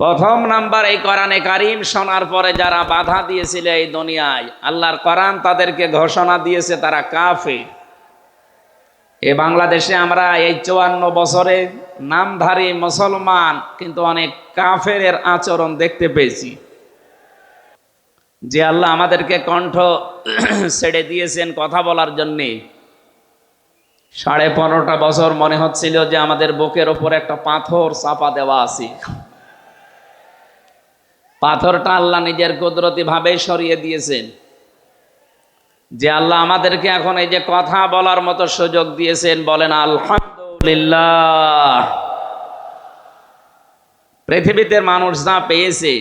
প্রথম নাম্বার এই কোরআনে কারিম শোনার পরে যারা বাধা দিয়েছিল এই দুনিয়ায়, আল্লাহর কোরআন তাদেরকে ঘোষণা দিয়েছে তারা কাফে এ বাংলাদেশে আমরা এই চুয়ান্ন বছরে নামধারী মুসলমান, কিন্তু অনেক কাফের আচরণ দেখতে পেয়েছি। যে আল্লাহ আমাদেরকে কণ্ঠ ছেড়ে দিয়েছেন কথা বলার জন্যে। সাড়ে পনেরোটা বছর মনে হচ্ছিল যে আমাদের বুকের ওপর একটা পাথর চাপা দেওয়া আছে। পাথরটা আল্লাহ নিজের কুদরতি ভাবে সরিয়ে দিয়েছেন। যে আল্লাহ আমাদেরকে এখন এই যে কথা বলার মতো সুযোগ দিয়েছেন, বলেন, আলহামদুলিল্লাহ। পৃথিবীতে মানুষ যা পেয়েছে,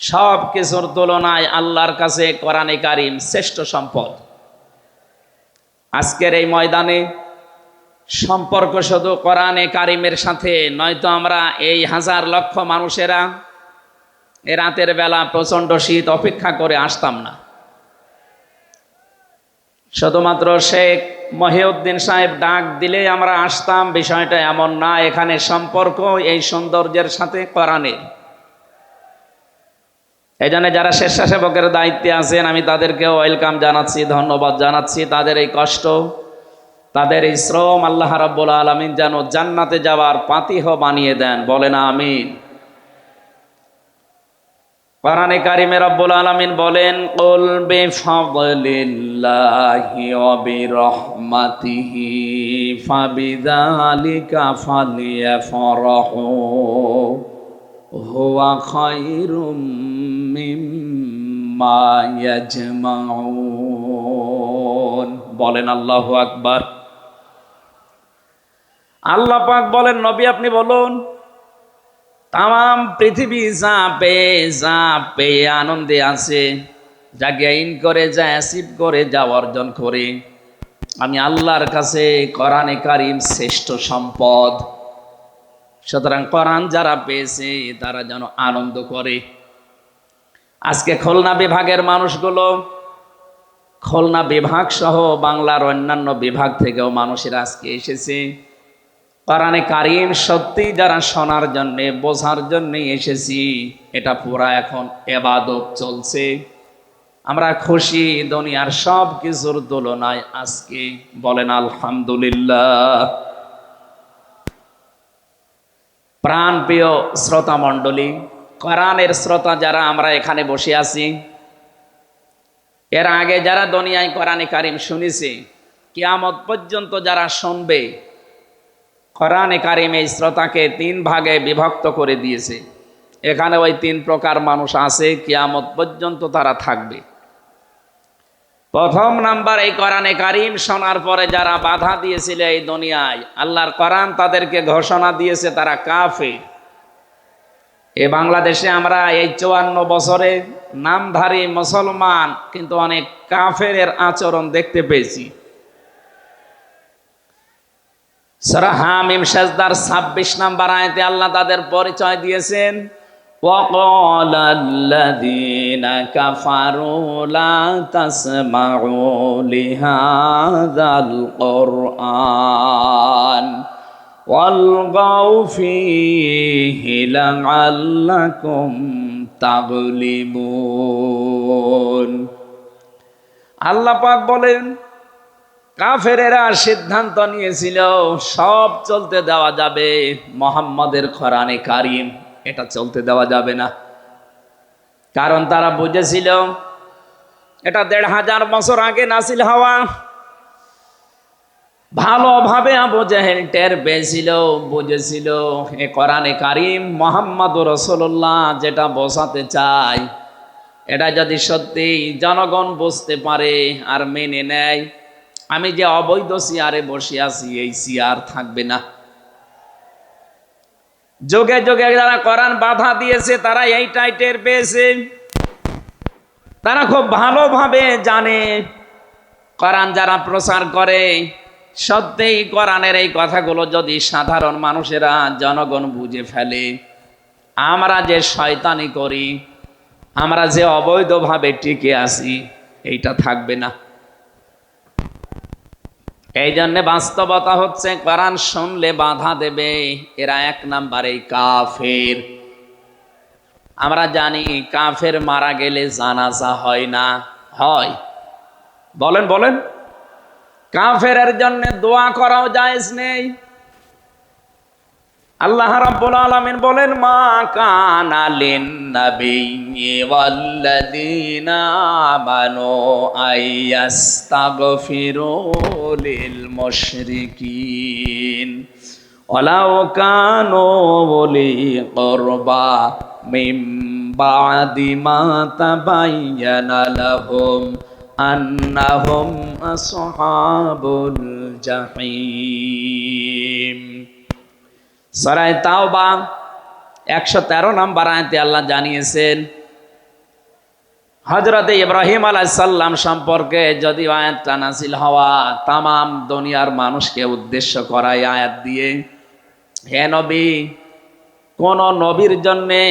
সব কিছুর তুলনায় আল্লাহর কাছে কোরআনে কারিম শ্রেষ্ঠ সম্পদ। আজকের এই ময়দানে সম্পর্ক শুধু কোরআনে কারিমের সাথে নয়তো আমরা এই হাজার লক্ষ মানুষেরা এ রাতের বেলা প্রচণ্ড শীত, অপেক্ষা করে আসতাম না। শুধুমাত্র শেখ মহিউদ্দিন সাহেব ডাক দিলে আমরা আসতাম, বিষয়টা এমন না, এখানে সম্পর্ক, এই সৌন্দর্যের সাথে কোরআনের এই জন্য যারা স্বেচ্ছাসেবকের দায়িত্বে আছেন, আমি তাদেরকে ওয়েলকাম জানাচ্ছি, ধন্যবাদ জানাচ্ছি। তাদের এই কষ্ট, তাদের এই শ্রম আল্লাহ রাব্বুল আলমিন যেন জান্নাতে যাওয়ার পাতিহ বানিয়ে দেন। বলে না আমিন। কোরআনে কারিমে রব্বুল আলামিন বলেন, কুল বিফাদলিল্লাহি ওয়া বিরহমাতিহি ফাবিযালিকা ফালিয়াফরাহু, হুয়া খায়রুম মিম্মা ইয়াজমাউন। বলেন আল্লাহু আকবার। আল্লাহ পাক বলেন, নবী আপনি বলুন তাম পৃথিবী যা পেয়ে পেয়ে আনন্দে আছে। যা গেইন করে, যা অ্যাসিভ করে, যা অর্জন করে। আমি আল্লাহর কাছে কোরআনে কারিম শ্রেষ্ঠ সম্পদ। সুতরাং কোরআন যারা পেয়েছে, তারা যেন আনন্দ করে। আজকে খুলনা বিভাগের মানুষগুলো, খুলনা বিভাগ সহ বাংলার অন্যান্য বিভাগ থেকেও মানুষেরা আজকে এসেছে। কোরআনে কারিম সত্যি যারা শোনার জন্যে, বোঝার জন্যে এসেছি, এটা পুরা এখন এবাদত চলছে। আমরা খুশি দুনিয়ার সব কিছুর তুলনায় আজকে বলেন আলহামদুলিল্লাহ। প্রাণ প্রিয় শ্রোতা মণ্ডলী, কোরআনের শ্রোতা যারা, আমরা এখানে বসে আছি। এর আগে যারা দুনিয়ায় কোরআনে কারিম শুনেছে, কিয়ামত পর্যন্ত যারা শুনবে কোরআনে কারিম এই শ্রোতাকে তিন ভাগে বিভক্ত করে দিয়েছে। এখানে ওই তিন প্রকার মানুষ আছে, কিয়ামত পর্যন্ত তারা থাকবে। প্রথম নাম্বার, এই কোরআনে কারিম শোনার পরে যারা বাধা দিয়েছিল এই দুনিয়ায়, আল্লাহর কোরআন তাদেরকে ঘোষণা দিয়েছে তারা কাফে এ বাংলাদেশে আমরা এই চুয়ান্ন বছরে নামধারী মুসলমান, কিন্তু অনেক কাফের আচরণ দেখতে পেয়েছি। সরা হামিম সাজদার ছাব্বিশ নাম্বার আয়তে আল্লাহ তাদের পরিচয় দিয়েছেন وقال الذين كفروا لا تسمعوا لهذا القرآن والغوا فيه لعلكم تغلبون আল্লাহ পাক বলেন কাফেরেরা সিদ্ধান্ত নিয়েছিল, সব চলতে দেওয়া যাবে। মোহাম্মদের খরানে কারিম, এটা চলতে দেওয়া যাবে না। কারণ তারা বুঝেছিল, এটা দেড় হাজার বছর আগে নাসিল হওয়া ভালোভাবে আবু জাহেল টের পেয়েছিল, বুঝেছিল, এ কোরআনে কারিম মোহাম্মদ রসল্লাহ যেটা বসাতে চায়, এটা যদি সত্যি জনগণ বুঝতে পারে আর মেনে নেয় আমি যে অবৈধ চেয়ারে বসে আছি, এই চেয়ার থাকবে না। যোগে যোগে যারা কোরআন বাধা দিয়েছে, তারা এই টাইটের পেয়েছে। তারা খুব ভালোভাবে জানে। কোরআন যারা প্রচার করে, সত্যিই কোরআনের এই কথাগুলো যদি সাধারণ মানুষেরা, জনগণ বুঝে ফেলে। আমরা যে শয়তানি করি, আমরা যে অবৈধভাবে টিকে আছি, এইটা থাকবে না। এই জন্য বাস্তবতা হচ্ছে, কোরআন শুনলে বাধা দেবে, এরা এক নাম্বার এই কাফের। আমরা জানি কাফের মারা গেলে জানাজা হয় না, হয়। বলেন বলেন। কাফের জন্য দোয়া করাও জায়েজ নেই। আল্লাহ রাব্বুল আলামিন বলেন, মা কানা লিন নাবিয়্যি ওয়াল্লাযীনা আমানু আইয়াস্তাগফিরু লিল মুশরিকিন ওয়ালাউ কানু উলি কুরবা মিন বাদি মা তাবায়্যানা লাহুম আন্নাহুম আসহাবুল জাহিম। সরাই তাওবা, একশো তেরো নম্বর আয়তে আল্লাহ জানিয়েছেন হজরতে ইব্রাহিম আলাইসাল্লাম সম্পর্কে যদি আয়াতটা নাসিল হওয়া তামাম দুনিয়ার মানুষকে উদ্দেশ্য করায় আয়াত দিয়ে, হে নবী, কোন নবীর জন্যে,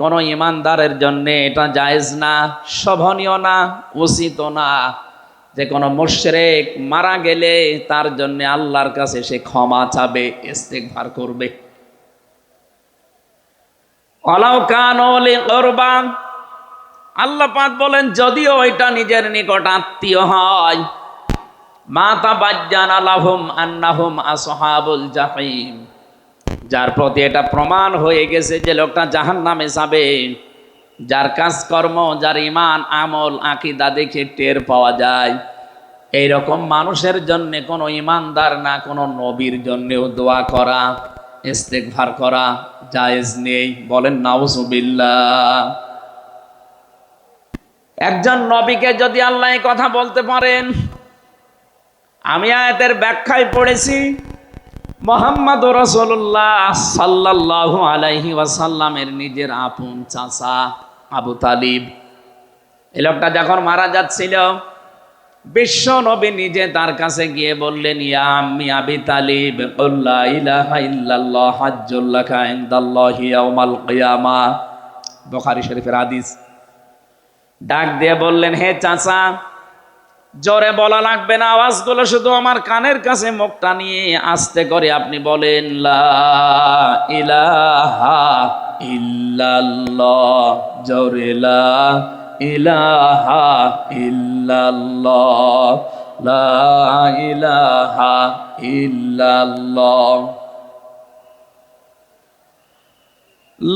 কোন ইমানদারের জন্যে এটা জায়েজ না, শোভনীয় না, উচিত না। যে কোনো মুশরেক মারা গেলে তার জন্য আল্লাহর কাছে সে ক্ষমা চাবে, ইস্তেগফার করবে। অলাও কান আল্লাহ পাক বলেন, যদিও এটা নিজের নিকট আত্মীয় হয়, মাতা বাজ্জান আলাহুম আন্নাহুম আসহাবুল জাহিম। যার প্রতি এটা প্রমাণ হয়ে গেছে যে লোকটা জাহান নামে যাবে। যার কাজকর্ম, যার ইমান আমল, আকিদা দেখে টের পাওয়া যায়। এই রকম মানুষের জন্য কোনো ইমানদার না, কোনো নবীর জন্যেও দোয়া করা ইস্তেকভার করা জায়েজ নেই। বলেন, নাউজুবিল্লাহ। একজন নবীকে যদি আল্লাহ কথা বলতে পারেন, আমি আয়াতের ব্যাখ্যায় পড়েছি মোহাম্মদ রসল্লাহ সাল্লাহ আলাইহি ওয়াসাল্লামের নিজের আপন চাচা। আবু তালিব। এই লোকটা যখন মারা যাচ্ছিল, বিশ্ব নবী নিজে তার কাছে গিয়ে বললেন, ইয়া আম্মি আবি তালিব বুখারী শরীফের আদিস ডাক দিয়ে বললেন, হে চাচা জোরে বলা লাগবে না, আওয়াজগুলো শুধু আমার কানের কাছে মুখটা নিয়ে আস্তে করে আপনি বলেন, লা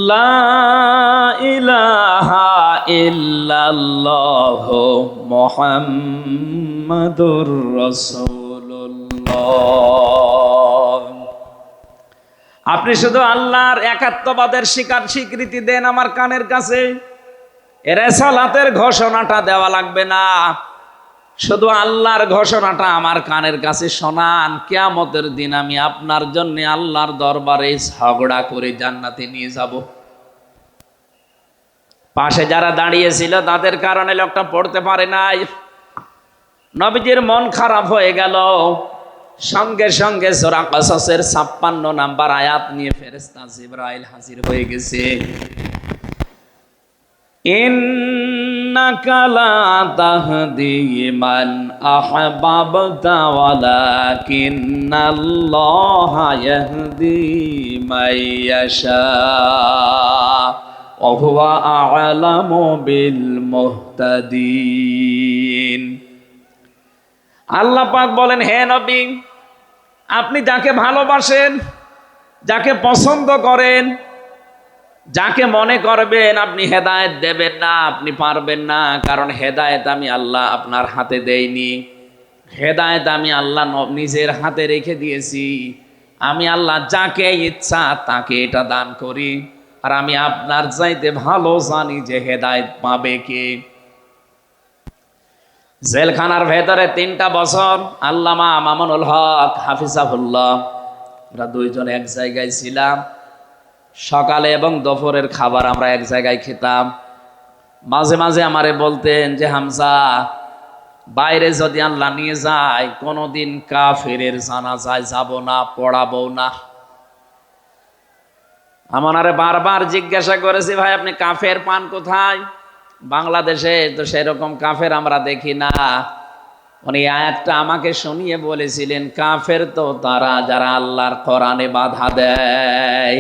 লা ইলাহা ইল্লাল্লাহ মুহাম্মাদুর রাসূলুল্লাহ। আপনি শুধু আল্লাহর একাত্মবাদের স্বীকার স্বীকৃতি দেন আমার কানের কাছে। এর সালাতের ঘোষণাটা দেওয়া লাগবে না। শুধু আল্লাহর ঘোষণাটা আমার কানের কাছে শোনান। কেয়ামতের দিন আমি আপনার জন্য আল্লাহর দরবারে ঝগড়া করে জান্নাতে নিয়ে যাব। পাশে যারা দাঁড়িয়েছিল, তাদের কারণে লোকটা পড়তে পারে নাই। নবীজির মন খারাপ হয়ে গেল। সঙ্গে সঙ্গে সোরা কসসের ছাপ্পান্ন নাম্বার আয়াত নিয়ে ফেরেস্তা জিব্রাইল হাজির হয়ে গেছে। হুয়া মুহতাদিন আল্লাহ পাক বলেন, হে নবী, আপনি যাকে ভালোবাসেন, যাকে পছন্দ করেন, যাকে মনে করবেন, আপনি হেদায়েত দেবেন না, আপনি পারবেন না। কারণ হেদায়েত আমি আল্লাহ আপনার হাতে দেইনি। হেদায়েত আমি আল্লাহ নিজের হাতে রেখে দিয়েছি। আমি আল্লাহ যাকে ইচ্ছা তাকে এটা দান করি। আর আমি আপনার চাইতে ভালো জানি যে হেদায়েত পাবে কে। জেলখানার ভেতরে তিনটা বছর আল্লামা মামুনুল হক হাফিজাহুল্লাহ, আমরা দুইজন এক জায়গায় ছিলাম। সকালে এবং দুপুরের খাবার আমরা এক জায়গায় খেতাম। মাঝে মাঝে আমারে বলতেন যে, হামজা, বাইরে যদি আল্লাহ নিয়ে যায়, কোনোদিন কাফেরের জানা যায় যাব না, পড়াবো না। আমারে বারবার জিজ্ঞাসা করেছি, ভাই, আপনি কাফের পান কোথায়? বাংলাদেশে। তো সেরকম কাফের আমরা দেখি না। উনি আয়াতটা আমাকে শুনিয়ে বলেছিলেন, কাফের তো তারা যারা আল্লাহর কোরআনে বাধা দেয়।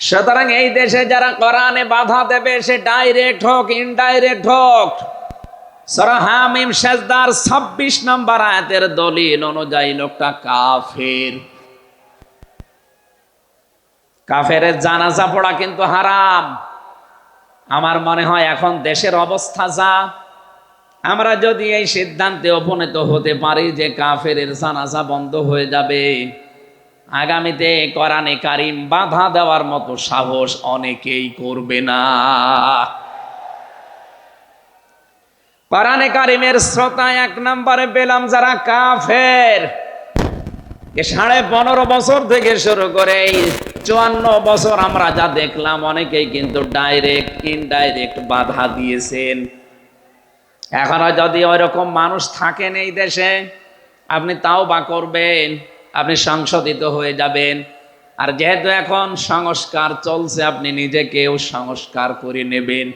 সুতরাং এই দেশে যারা কোরআনে বাধা দেবে, সে ডাইরেক্ট হোক, ইনডাইরেক্ট হোক, সরা হামিম শেষদার ছাব্বিশ নম্বর আয়াতের দলিল অনুযায়ী লোকটা কাফের। কাফের জানাজা পড়া কিন্তু হারাম। আমার মনে হয় এখন দেশের অবস্থা যা, আমরা যদি এই সিদ্ধান্তে উপনীত হতে পারি যে কাফের জানাজা বন্ধ হয়ে যাবে, আগামীতে কোরআনে কারিম বাধা দেওয়ার মতো সাহস অনেকেই করবে না। কোরআনে কারিমের শ্রোতা এক নম্বরে পেলাম যারা কাফের সাড়ে পনেরো বছর থেকে শুরু করে চুয়ান্ন বছর আমরা যা দেখলাম, অনেকেই কিন্তু ডাইরেক্ট ইনডাইরেক্ট বাধা দিয়েছেন। এখনও যদি ওইরকম মানুষ থাকেন এই দেশে, আপনি তাও বা করবেন, আপনি সংশোধিত হয়ে যাবেন। আর যেহেতু এখন সংস্কার চলছে, আপনি নিজেকেও সংস্কার করে নেবেন।